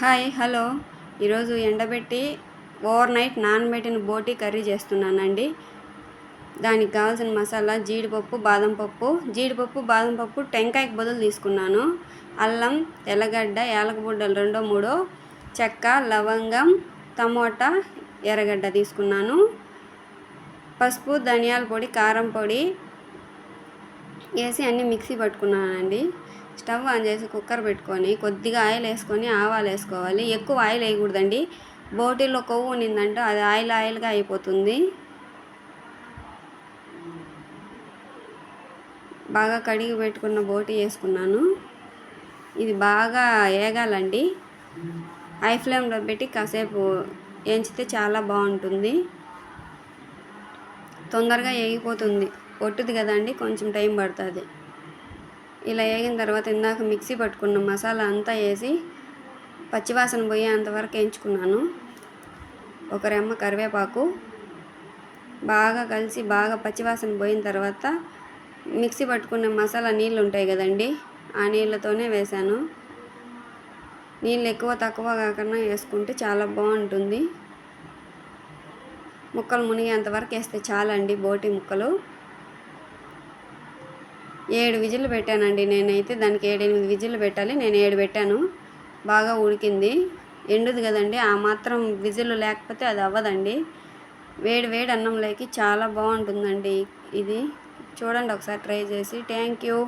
Hi hello. ఈరోజు ఎండబెట్టి over night నానబెట్టిన బోటి కర్రీ చేస్తున్నానండి. దానికి కావాల్సిన మసాలా జీడిపప్పు బాదం పప్పు. జీడిపప్పు బాదం పప్పు టెంకాయకి బదులు తీసుకున్నాను. అల్లం తెల్లగడ్డ ఏలకబుడ్డలు రెండో మూడో చెక్క లవంగం టమోటా ఎర్రగడ్డ తీసుకున్నాను. పసుపు ధనియాల పొడి కారం పొడి వేసి అన్నీ మిక్సీ పట్టుకున్నానండి. స్టవ్ ఆన్ చేసి కుక్కర్ పెట్టుకొని కొద్దిగా ఆయిల్ వేసుకొని ఆవాలు వేసుకోవాలి. ఎక్కువ ఆయిల్ వేయకూడదండి. బోటిల్లో కొవ్వు ఉన్నిందంటే అది ఆయిల్ ఆయిల్గా అయిపోతుంది. బాగా కడిగి పెట్టుకున్న బోటి వేసుకున్నాను. ఇది బాగా వేగాలండి హై ఫ్లేమ్లో పెట్టి కాసేపు ఎంచితే చాలా బాగుంటుంది. తొందరగా వేగిపోతుంది పొట్టుది కదండి కొంచెం టైం పడుతుంది. ఇలా వేగిన తర్వాత ఇందాక మిక్సీ పట్టుకున్న మసాలా అంతా వేసి పచ్చివాసన పోయేంతవరకు వేయించుకున్నాను. ఒక రెమ్మ కరివేపాకు బాగా కలిసి బాగా పచ్చివాసన పోయిన తర్వాత మిక్సీ పట్టుకున్న మసాలా నీళ్ళు ఉంటాయి కదండి ఆ నీళ్ళతోనే వేశాను. నీళ్ళు ఎక్కువ తక్కువ కాకుండా వేసుకుంటే చాలా బాగుంటుంది. ముక్కలు మునిగేంతవరకు వేస్తే చాలండి బోటి ముక్కలు. ఏడు విజిల్లు పెట్టానండి. నేనైతే దానికి ఏడెనిమిది విజిల్లు పెట్టాలి. నేను ఏడు పెట్టాను. బాగా ఉడికింది. ఎండుది కదండి. ఆ మాత్రం విజిల్లు లేకపోతే అది అవ్వదండి. వేడి వేడి అన్నంలోకి చాలా బాగుంటుందండి ఇది. చూడండి ఒకసారి ట్రై చేసి. Thank you.